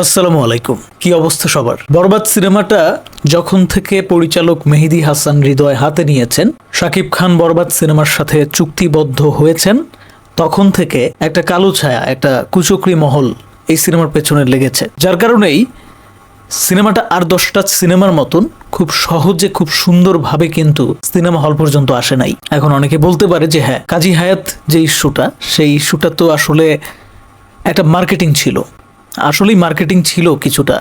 আসসালামু আলাইকুম। কি অবস্থা সবার? বরবাদ সিনেমাটা যখন থেকে পরিচালক মেহেদি হাসান হৃদয় হাতে নিয়েছেন, শাকিব খান বরবাদ সিনেমার সাথে চুক্তিবদ্ধ হয়েছেন, তখন থেকে একটা কালো ছায়া, একটা কুচকরি মহল এই সিনেমার পেছনে লেগেছে। যার কারণেই সিনেমাটা আর দশটা সিনেমার মতন খুব সহজে, খুব সুন্দরভাবে কিন্তু সিনেমা হল পর্যন্ত আসে নাই। এখন অনেকে বলতে পারে যে হ্যাঁ কাজী হায়াত যে ইস্যুটা, সেই ইস্যুটা তো আসলে একটা মার্কেটিং ছিল। আসলেই মার্কেটিং ছিল কিছুটা,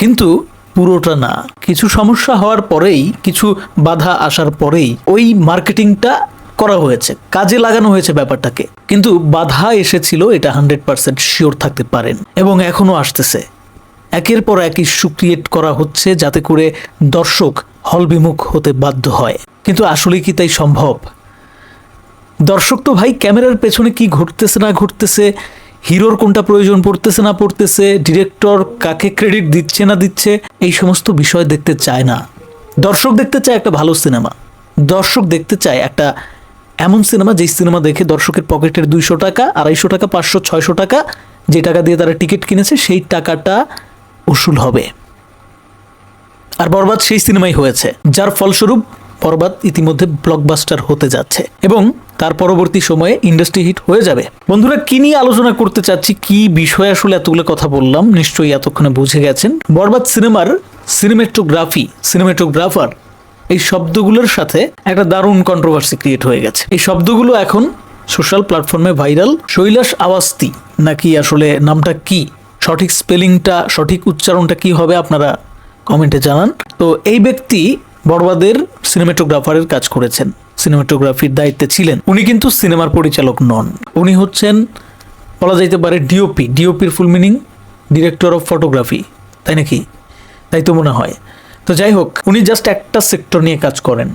কিন্তু পুরোটা না। কিছু সমস্যা হওয়ার পরেই, কিছু বাধা আসার পরেই ওই মার্কেটিংটা করা হয়েছে, কাজে লাগানো হয়েছে ব্যাপারটাকে। কিন্তু বাধা এসেছিল, এটা হান্ড্রেড পার্সেন্ট শিওর থাকতে পারেন, এবং এখনও আসতেছে। একের পর এক ইস্যু ক্রিয়েট করা হচ্ছে যাতে করে দর্শক হলবিমুখ হতে বাধ্য হয়। কিন্তু আসলে কি তাই সম্ভব? দর্শক তো ভাই, ক্যামেরার পেছনে কি ঘটতেছে না ঘটতেছে হিরোর কোনটা প্রয়োজন পড়তেছে না পড়তেছে, ডিরেক্টর কাকে ক্রেডিট দিচ্ছে না দিচ্ছে, এই সমস্ত বিষয় দেখতে চায় না। দর্শক দেখতে চায় একটা ভালো সিনেমা। দর্শক দেখতে চায় একটা এমন সিনেমা যেই সিনেমা দেখে দর্শকের পকেটের দুইশো টাকা, আড়াইশো টাকা, পাঁচশো, ছয়শো টাকা, যে টাকা দিয়ে তারা টিকিট কিনেছে সেই টাকাটা উসুল হবে। আর বরবাদ সেই সিনেমাই হয়েছে, যার ফলস্বরূপ বরবাদ ইতিমধ্যে ব্লকবাস্টার হতে যাচ্ছে এবং তার পরবর্তী সময়ে ইন্ডাস্ট্রি হিট হয়ে যাবে। বন্ধুরা, কি নিয়ে আলোচনা করতে চাচ্ছি, কি বিষয়ে আসলে এতগুলো কথা বললাম, নিশ্চয়ই এতক্ষণে বুঝে গেছেন। বরবাদ সিনেমার সিনেমেটোগ্রাফি সিনেমেটোগ্রাফার এই শব্দগুলোর সাথে একটা দারুণ কন্ট্রোভার্সি ক্রিয়েট হয়ে গেছে। এই শব্দগুলো এখন সোশ্যাল প্ল্যাটফর্মে ভাইরাল শৈলাস আওয়াস্তি নাকি আসলে নামটা কি? সঠিক স্পেলিংটা সঠিক উচ্চারণটা কি হবে আপনারা কমেন্টে জানান। তো এই ব্যক্তি বড়বাদের সিনেমাটোগ্রাফারের কাজ করেছেন। সিনেমাটোগ্রাফির দায়িত্বে ছিলেন। উনি কিন্তু সিনেমার পরিচালক নন। উনি হচ্ছেন, বলা যাইতে পারে DOP ডিওপির full meaning director of photography তাই নাকি? তাই তো মনে হয়। তো যাই হোক, উনি জাস্ট একটা সেক্টর নিয়ে কাজ করেন।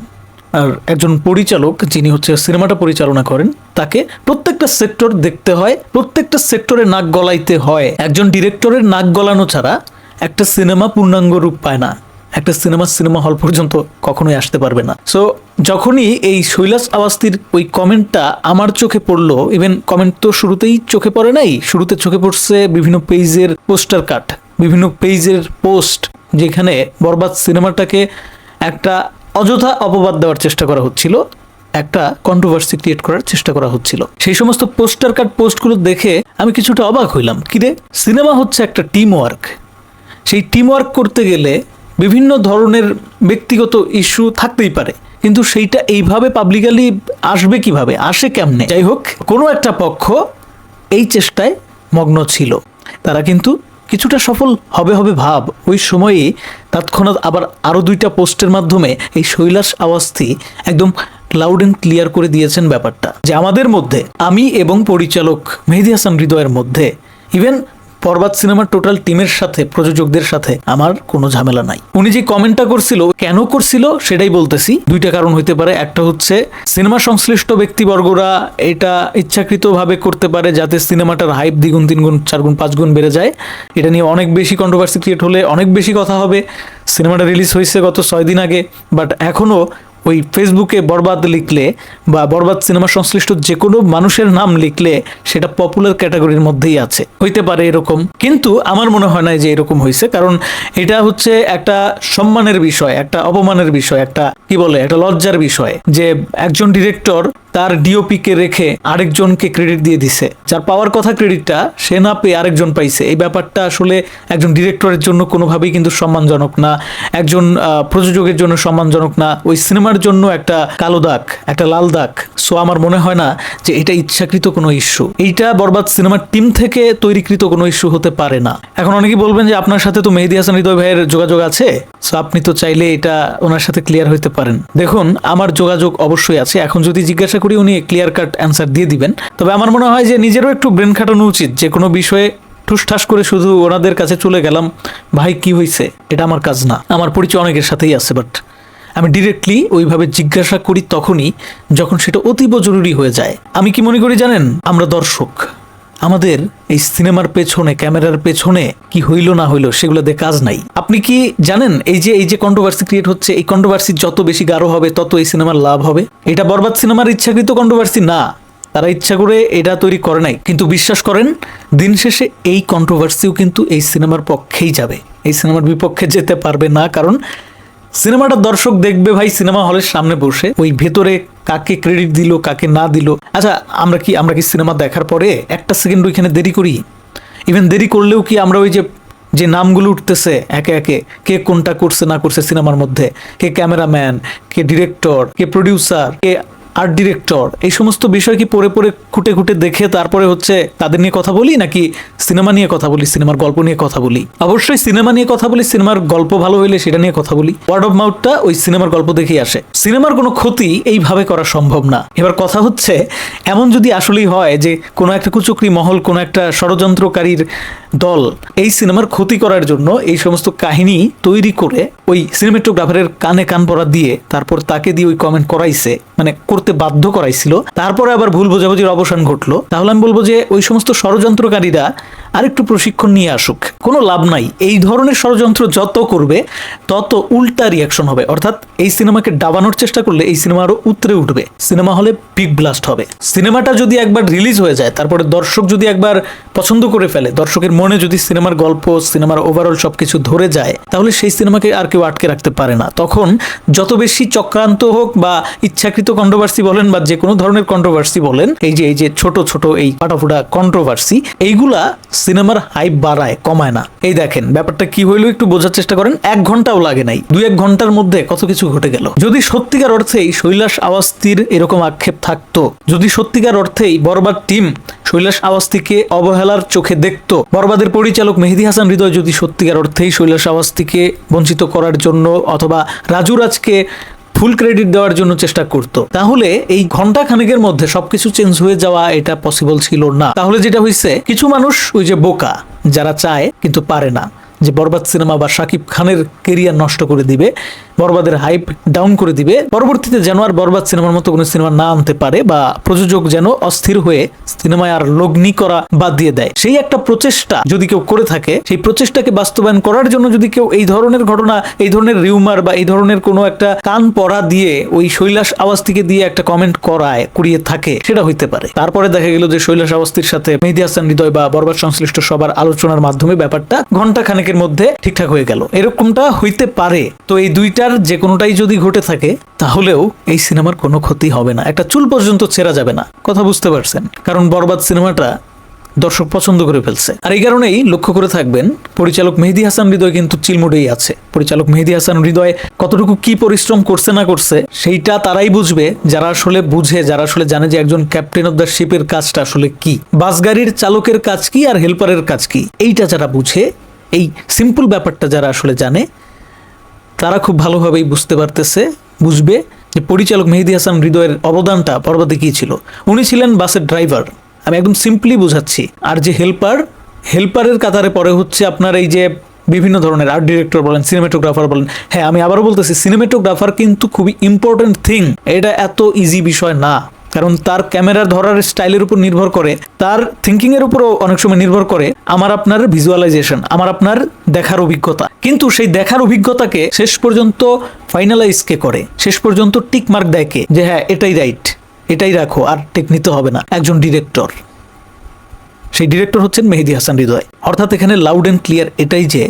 আর একজন পরিচালক, যিনি হচ্ছে সিনেমাটা পরিচালনা করেন, তাকে প্রত্যেকটা সেক্টর দেখতে হয়, প্রত্যেকটা সেক্টরে নাক গলাইতে হয়। একজন ডিরেক্টরের নাক গলানো ছাড়া একটা সিনেমা পূর্ণাঙ্গ রূপ পায় না। একটা সিনেমা সিনেমা হল পর্যন্ত কখনোই আসতে পারবে না। সো যখনই এই শৈলাস আওয়াস্তির ওই কমেন্টটা আমার চোখে পড়ল ইভেন কমেন্ট তো শুরুতেই চোখে পড়ে নাই, শুরুতে চোখে পড়ছে বিভিন্ন পেজের পোস্টার কাট বিভিন্ন পেজের পোস্ট যেখানে বরবাদ সিনেমাটাকে একটা অযথা অপবাদ দেওয়ার চেষ্টা করা হচ্ছিল, একটা কন্ট্রোভার্সি ক্রিয়েট করার চেষ্টা করা হচ্ছিল। সেই সমস্ত পোস্টার কাট পোস্টগুলো দেখে আমি কিছুটা অবাক হইলাম। কিরে, সিনেমা হচ্ছে একটা টিম ওয়ার্ক সেই টিম ওয়ার্ক করতে গেলে বিভিন্ন ধরনের ব্যক্তিগত ইস্যু থাকতেই পারে। কিন্তু সেইটা এইভাবে পাবলিকালি আসবে কীভাবে? আসে কেমনে? যাই হোক, কোনো একটা পক্ষ এই চেষ্টায় মগ্ন ছিল। তারা কিন্তু কিছুটা সফল হবে হবে ভাব। ওই সময়ে তৎক্ষণাৎ আবার আরও দুইটা পোস্টের মাধ্যমে এই শৈলাস আওয়াস্তি একদম লাউড অ্যান্ড ক্লিয়ার করে দিয়েছেন ব্যাপারটা। যে আমাদের মধ্যে, আমি এবং পরিচালক মেহেদি হাসান হৃদয়ের মধ্যে ইভেন পর্বাত সিনেমার টোটাল টিমের সাথে, প্রযোজকদের সাথে আমার কোনো ঝামেলা নাই। উনি যে কমেন্টটা করছিল, কেন করছিল সেটাই বলতেছি। দুইটা কারণ হইতে পারে। একটা হচ্ছে, সিনেমা সংশ্লিষ্ট ব্যক্তিবর্গরা এটা ইচ্ছাকৃতভাবে করতে পারে যাতে সিনেমাটার হাইপ দ্বিগুণ, তিনগুণ, চারগুণ, পাঁচগুণ বেড়ে যায়। এটা নিয়ে অনেক বেশি কন্ট্রোভার্সি ক্রিয়েট হলে অনেক বেশি কথা হবে। সিনেমাটা রিলিজ হয়েছে গত ছয় দিন আগে বাট এখনও ওই ফেসবুকে বরবাদ লিখলে বা বরবাদ সিনেমা সংশ্লিষ্ট যে কোনো মানুষের নাম লিখলে সেটা পপুলার ক্যাটাগরির মধ্যেই আছে। হইতে পারে এরকম। কিন্তু আমার মনে হয় না যে এরকম হয়েছে কারণ এটা হচ্ছে একটা সম্মানের বিষয়, একটা অপমানের বিষয়, একটা কি বলে, একটা লজ্জার বিষয় যে একজন ডিরেক্টর তার ডিওপি কে রেখে আরেকজনকে ক্রেডিট দিয়ে দিছে। যার পাওয়ার কথা ক্রেডিটটা সে না পেয়ে আরেকজন পাইছে। এই ব্যাপারটা আসলে একজন ডিরেক্টরের জন্য কোনোভাবেই কিন্তু সম্মানজনক না। একজন প্রযোজকের জন্য সম্মানজনক না। ওই সিনেমার জন্য একটা কালো দাগ, একটা লাল দাগ। সো আমার মনে হয় না যে এটা ইচ্ছাকৃত কোনো ইস্যু এইটা বরবাদ সিনেমার টিম থেকে তৈরিকৃত কোনো ইস্যু হতে পারে না। এখন অনেকেই বলবেন যে, আপনার সাথে তো মেহেদি হাসান, হৃদয় ভাইয়ের যোগাযোগ আছে? সো আপনি তো চাইলে এটা ওনার সাথে ক্লিয়ার হইতে পারেন। দেখুন, আমার যোগাযোগ অবশ্যই আছে। এখন যদি জিজ্ঞাসা করি উনি ক্লিয়ার কাট অ্যান্সার দিয়ে দিবেন। তবে আমার মনে হয় যে নিজেরও একটু ব্রেন খাটানো উচিত, যে কোনো বিষয়ে ঠুসঠাস করে শুধু ওনাদের কাছে চলে গেলাম, ভাই, কি হয়েছে এটা আমার কাজ না। আমার পরিচয় অনেকের সাথেই আছে বাট আমি ডিরেক্টলি ওইভাবে জিজ্ঞাসা করি তখনই যখন সেটা অতীব জরুরি হয়ে যায়। আমি কি মনে করি জানেন? আমরা দর্শক। আমাদের এই সিনেমার পেছনে, ক্যামেরার পেছনে কি হইল না হইল সেগুলো দিয়ে কাজ নাই। আপনি কি জানেন এই যে এই যে কন্ট্রোভার্সি ক্রিয়েট হচ্ছে, এই কন্ট্রোভার্সি যত বেশি গাঢ় হবে, তত এই সিনেমার লাভ হবে? এটা বরবাদ সিনেমার ইচ্ছাকৃত কন্ট্রোভার্সি না। তারা ইচ্ছা করে এটা তৈরি করে নাই। কিন্তু বিশ্বাস করেন, দিন শেষে এই কন্ট্রোভার্সিও কিন্তু এই সিনেমার পক্ষেই যাবে। এই সিনেমার বিপক্ষে যেতে পারবে না, কারণ সিনেমাটা দর্শক দেখবে ভাই, সিনেমা হলের সামনে বসে। ওই ভেতরে কাকে ক্রেডিট দিল, কাকে না দিল। আচ্ছা আমরা কি আমরা কি সিনেমা দেখার পরে একটা সেকেন্ড ওইখানে দেরি করি? ইভেন দেরি করলেও কি আমরা ওই যে যে নামগুলো উঠতেছে একে একে, কে কোনটা করছে না করছে সিনেমার মধ্যে, কে ক্যামেরাম্যান কে ডিরেক্টর কে প্রডিউসার কে আর্ট ডিরেক্টর এই সমস্ত বিষয় কি পড়ে পড়ে খুঁটে খুঁটে দেখে তারপরে হচ্ছে তাদের নিয়ে কথা বলি নাকি সিনেমা নিয়ে কথা বলি, সিনেমার গল্প নিয়ে কথা বলি? অবশ্যই সিনেমা নিয়ে কথা বলি, সিনেমার গল্প ভালো হইলে সেটা নিয়ে কথা বলি। ওয়ার্ড অফ মাউথটা ওই সিনেমার গল্প দেখেই আসে। সিনেমার কোনো ক্ষতি এইভাবে করা সম্ভব না। এবার কথা হচ্ছে, এমন যদি আসলেই হয় যে কোনো একটা কুচক্রি মহল, কোনো একটা ষড়যন্ত্রকারীর দল এই সিনেমার ক্ষতি করার জন্য এই সমস্ত কাহিনী তৈরি করে ওই সিনেমেটোগ্রাফারের কানে কান পরা দিয়ে তারপর তাকে দিয়ে ওই কমেন্ট করাইছে মানে করতে বাধ্য করাইছিল। তারপরে আবার ভুল বোঝাবুঝির অবসান ঘটলো। তাহলে আমি বলব যে ওই সমস্ত ষড়যন্ত্রকারীরা আরেকটু প্রশিক্ষণ নিয়ে আসুক। কোনো লাভ নাই। এই ধরনের ষড়যন্ত্র যত করবে, তত উল্টা রিয়াকশন হবে। অর্থাৎ এই সিনেমাকে ডাবানোর চেষ্টা করলে এই সিনেমা আরও উতরে উঠবে। সিনেমা হলে পিক ব্লাস্ট হবে। সিনেমাটা যদি একবার রিলিজ হয়ে যায়, তারপরে দর্শক যদি একবার পছন্দ করে ফেলে, দর্শকের মনে যদি সিনেমার গল্প, সিনেমার ওভারঅল সবকিছু ধরে যায়, তাহলে সেই সিনেমাকে আর কেউ আটকে রাখতে পারে না। তখন যত বেশি চক্রান্ত হোক বা ইচ্ছাকৃত কন্ট্রোভার্সি বলেন বা যে কোনো ধরনের কন্ট্রোভার্সি বলেন, এই যে এই যে ছোট ছোট এই ফাটাফুটা কন্ট্রোভার্সি এইগুলা সিনেমার হাইপ বাড়ায়, কমায় না। এই দেখেন, ব্যাপারটা কি হইল একটু বোঝার চেষ্টা করেন। এক ঘন্টাও লাগে নাই। দুই এক ঘণ্টার মধ্যে কত কিছু ঘটে গেল। যদি সত্যিকার অর্থেই শৈলাস আওয়াস্তির এরকম আক্ষেপ থাকতো, যদি সত্যিকার অর্থেই বরবাদ টিম শৈলাস আওয়াস্তিকে অবহেলার চোখে দেখতো, বরবাদের পরিচালক মেহেদি হাসান হৃদয় যদি সত্যিকার অর্থেই শৈলাস আওয়াস্তিকে বঞ্চিত করার জন্য অথবা রাজু রাজকে ফুল ক্রেডিট দেওয়ার জন্য চেষ্টা করত। তাহলে এই ঘণ্টা খানেকের মধ্যে সবকিছু চেঞ্জ হয়ে যাওয়া এটা পসিবল ছিল না। তাহলে যেটা হয়েছে কিছু মানুষ ওই যে বোকা, যারা চায় কিন্তু পারে না। যে বরবাদ সিনেমা বা শাকিব খানের কেরিয়ার নষ্ট করে দিবে, বরবাদের হাইপ ডাউন করে দিবে, পরবর্তীতে যেন আর বরবাদ সিনেমার মতো কোনো সিনেমা না আনতে পারে বা প্রযোজক যেন অস্থির হয়ে সিনেমায় আর লগ্নি করা বাদ দিয়ে দেয়। সেই একটা প্রচেষ্টা যদি কেউ করে থাকে, সেই প্রচেষ্টাকে বাস্তবায়ন করার জন্য যদি কেউ এই ধরনের ঘটনা, এই ধরনের রিউমার বা এই ধরনের কোনো একটা কান পড়া দিয়ে ওই শৈলাস আওয়াস্তিকে দিয়ে একটা কমেন্ট করায় করিয়ে থাকে, সেটা হইতে পারে। তারপরে দেখা গেল যে শৈলাস আওয়াস্তির সাথে মেহেদি হাসান হৃদয় বা বরবাদ সংশ্লিষ্ট সবার আলোচনার মাধ্যমে ব্যাপারটা ঘণ্টা খানেকের মধ্যে ঠিকঠাক হয়ে গেল। এরকমটা হইতে পারে। তো এই দুইটার যে কোনোটাই যদি ঘটে থাকে, তাহলেও এই সিনেমার কোনো ক্ষতি হবে না। একটা চুল পর্যন্ত ছেঁড়া যাবে না। কথা বুঝতে পারছেন? কারণ বরবাদ সিনেমাটা দর্শক পছন্দ করে ফেলছে। আর এই কারণেই লক্ষ্য করে থাকবেন, পরিচালক মেহেদি হাসান হৃদয় কিন্তু চিলমুডেই আছে। পরিচালক মেহেদি হাসান হৃদয় কতটুকু কি পরিশ্রম করছে না করছে, সেইটা তারাই বুঝবে। যারা আসলে বুঝে, যারা আসলে জানে যে একজন ক্যাপ্টেন অফ দ্য শিপের কাজটা আসলে কি। বাস গাড়ির চালকের কাজ কি আর হেল্পারের কাজ কি? এইটা যারা বুঝে এই সিম্পল ব্যাপারটা যারা আসলে জানে, তারা খুব ভালোভাবেই বুঝতে পারতেছে, বুঝবে যে পরিচালক মেহেদি হাসান হৃদয়ের অবদানটা পর্বতে কী ছিল। উনি ছিলেন বাসের ড্রাইভার আমি একদম সিম্পলি বোঝাচ্ছি। আর যে হেল্পার হেল্পারের কাতারে পরে হচ্ছে আপনার এই যে বিভিন্ন ধরনের আর্ট ডিরেক্টর বলেন সিনেমেটোগ্রাফার বলেন। হ্যাঁ আমি আবারও বলতেছি সিনেমেটোগ্রাফার কিন্তু খুবই ইম্পর্টেন্ট থিং এটা এত ইজি বিষয় না। কারণ তার ক্যামেরা ধরার স্টাইলের উপর নির্ভর করে, তার থিঙ্কিং এর উপরও অনেক সময় নির্ভর করে আমার আপনার ভিজুয়ালাইজেশন আমার আপনার দেখার অভিজ্ঞতা। কিন্তু সেই দেখার অভিজ্ঞতাকে শেষ পর্যন্ত ফাইনালাইজ কে করে? শেষ পর্যন্ত টিক মার্ক দেয় কে? যে হ্যাঁ এটাই রাইট এটাই রাখো, আর টেক নিতে হবে না। একজন ডিরেক্টর সেই ডিরেক্টর হচ্ছেন মেহেদি হাসান হৃদয়। অর্থাৎ এখানে লাউড অ্যান্ড ক্লিয়ার এটাই যে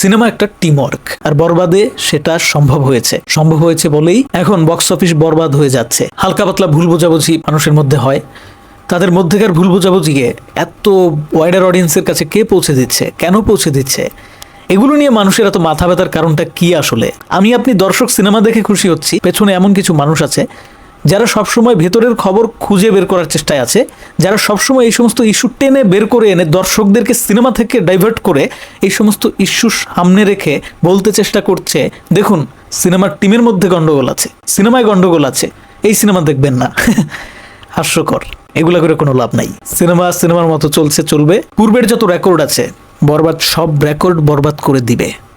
সিনেমা একটা টিম ওয়ার্ক আর বরবাদে সেটা সম্ভব হয়েছে। সম্ভব হয়েছে বলেই এখন বক্স অফিস বরবাদ হয়ে যাচ্ছে। হালকা পাতলা ভুল বোঝাবুঝি মানুষের মধ্যে হয়। তাদের মধ্যেকার ভুল বোঝাবুঝিকে এত ওয়াইডার অডিয়েন্সের কাছে কে পৌঁছে দিচ্ছে? কেন পৌঁছে দিচ্ছে? এগুলো নিয়ে মানুষের এত মাথা ব্যথার কারণটা কি আসলে? আমি আপনি দর্শক সিনেমা দেখে খুশি হচ্ছি, পেছনে এমন কিছু মানুষ আছে যারা সবসময় ভেতরের খবর খুঁজে বের করার চেষ্টায় আছে, যারা সবসময় এই সমস্ত ইস্যু টেনে বের করে এনে দর্শকদেরকে সিনেমা থেকে ডাইভার্ট করে এই সমস্ত ইস্যু সামনে রেখে বলতে চেষ্টা করছে, দেখুন, সিনেমার টিমের মধ্যে গন্ডগোল আছে, সিনেমায় গন্ডগোল আছে, এই সিনেমা দেখবেন না। হাস্যকর, এগুলা করে কোনো লাভ নাই। সিনেমা সিনেমার মতো চলছে, চলবে। পূর্বের যত রেকর্ড আছে, বরবাদ সব রেকর্ড বরবাদ করে দিবে।